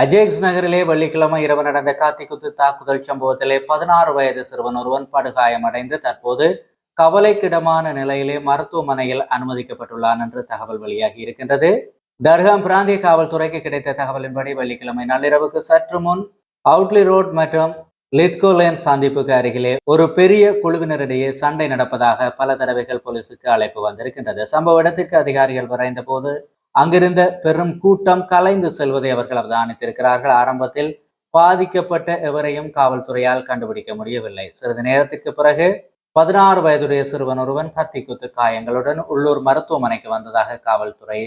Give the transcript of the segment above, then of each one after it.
அஜேக்ஸ் நகரிலே வெள்ளிக்கிழமை இரவு நடந்த காத்திக்குத்து தாக்குதல் சம்பவத்திலே பதினாறு வயது சிறுவன் ஒருவன் படுகாயமடைந்து தற்போது கவலைக்கிடமான நிலையிலே மருத்துவமனையில் அனுமதிக்கப்பட்டுள்ளான் என்று தகவல் வெளியாகி இருக்கின்றது. தர்காம் பிராந்திய காவல்துறைக்கு கிடைத்த தகவலின்படி வெள்ளிக்கிழமை நள்ளிரவுக்கு சற்று முன் அவுட்லி ரோட் மற்றும் லித்கோ லேன் சந்திப்புக்கு அருகிலே ஒரு பெரிய குழுவினரிடையே சண்டை நடப்பதாக பல தடவைகள் போலீசுக்கு அழைப்பு வந்திருக்கின்றது. சம்பவ இடத்திற்கு அதிகாரிகள் விரைந்த போது அங்கிருந்த பெரும் கூட்டம் கலைந்து செல்வதை அவர்கள் அவதானித்திருக்கிறார்கள். ஆரம்பத்தில் பாதிக்கப்பட்ட எவரையும் காவல்துறையால் கண்டுபிடிக்க முடியவில்லை. சிறிது நேரத்திற்கு பிறகு பதினாறு வயதுடைய சிறுவன் ஒருவன் கத்தி குத்து காயங்களுடன் உள்ளூர் மருத்துவமனைக்கு வந்ததாக காவல்துறை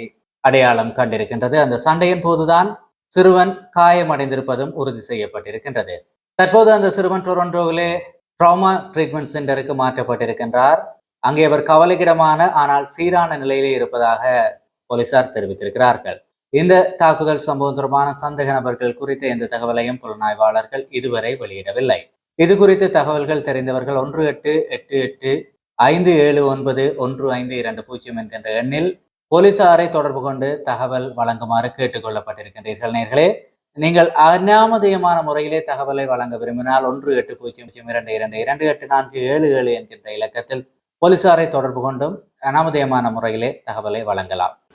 அடையாளம் கண்டிருக்கின்றது. அந்த சண்டையின் போதுதான் சிறுவன் காயமடைந்திருப்பதும் உறுதி செய்யப்பட்டிருக்கின்றது. தற்போது அந்த சிறுவன் டொரண்டோவிலே ட்ராமா ட்ரீட்மெண்ட் சென்டருக்கு மாற்றப்பட்டிருக்கின்றார். அங்கே அவர் கவலைக்கிடமான ஆனால் சீரான நிலையிலே இருப்பதாக போலீசார் தெரிவித்திருக்கிறார்கள். இந்த தாக்குதல் சம்பவம் தொடர்பான சந்தேக நபர்கள் குறித்த எந்த தகவலையும் புலனாய்வாளர்கள் இதுவரை வெளியிடவில்லை. இது குறித்து தகவல்கள் தெரிந்தவர்கள் ஒன்று எட்டு எட்டு எட்டு ஐந்து ஏழு ஒன்பது ஒன்று ஐந்து இரண்டு பூஜ்ஜியம் என்கின்ற எண்ணில் போலீசாரை தொடர்பு கொண்டு தகவல் வழங்குமாறு கேட்டுக்கொள்ளப்பட்டிருக்கின்றீர்கள் நேர்களே. நீங்கள் அநாமதயமான முறையிலே தகவலை வழங்க விரும்பினால் ஒன்று எட்டு பூஜ்ஜியம் பூஜ்ஜியம் இரண்டு இரண்டு இரண்டு எட்டு நான்கு ஏழு ஏழு என்கின்ற இலக்கத்தில் போலீசாரை தொடர்பு கொண்டும் அநாமதியமான முறையிலே தகவலை வழங்கலாம்.